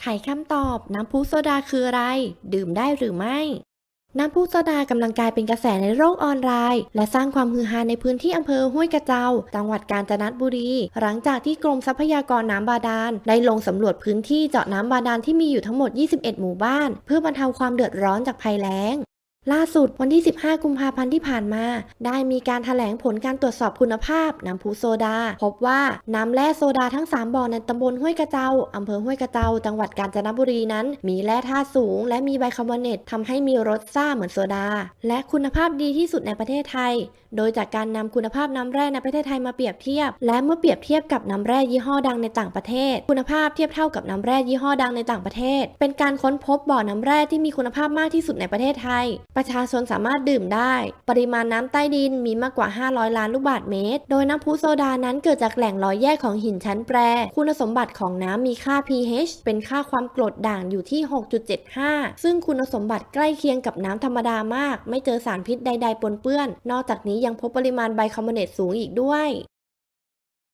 ไขคำตอบน้ำพุโซดาคืออะไร ดื่มได้หรือไม่ น้ำพุโซดากำลังกลายเป็นกระแสในโลกออนไลน์ และสร้างความฮือฮาในพื้นที่อำเภอห้วยกระเจ้าจังหวัดกาญจนบุรี หลังจากที่กรมทรัพยากรน้ำบาดาลได้ลงสำรวจพื้นที่เจาะน้ำบาดาลที่มีอยู่ทั้งหมด 21 หมู่บ้าน เพื่อบรรเทาความเดือดร้อนจากภัยแล้ง ล่าสุดวันที่ 15 กุมภาพันธ์ที่ผ่านมา ได้มีการถแถลงผลการตรวจสอบคุณภาพน้ำพุโซดา พบว่าน้ำแร่โซดาทั้ง 3 บ่อในตำบลห้วยกระเจ้าอำเภอห้วยกระเจ้า จังหวัดกาญจนบุรีนั้น มีแร่ธาตุสูง และมีไบคาร์บอเนตทำให้มีรสซ่าเหมือนโซดา และคุณภาพดีที่สุดในประเทศไทย โดยจากการนำคุณภาพน้ำแร่ในประเทศไทยมาเปรียบเทียบ และเมื่อเปรียบเทียบกับน้ำแร่ยี่ห้อดังในต่างประเทศ คุณภาพเทียบเท่ากับน้ำแร่ยี่ห้อดังในต่างประเทศ เป็นการค้นพบบ่อน้ำแร่ที่มีคุณภาพมากที่สุดในประเทศไทยประชาชนสามารถดื่มได้ ปริมาณน้ำใต้ดินมีมากกว่า 500 ล้านลูกบาศก์เมตร โดยน้ำพุโซดานั้นเกิดจากแหล่งลอยแยกของหินชั้นแปร คุณสมบัติของน้ำมีค่า pH เป็นค่าความกรดด่างอยู่ที่ 6.75 ซึ่งคุณสมบัติใกล้เคียงกับน้ำธรรมดามาก ไม่เจอสารพิษใด ๆ ปนเปื้อน นอกจากนี้ยังพบปริมาณไบคาร์บอเนตสูงอีกด้วย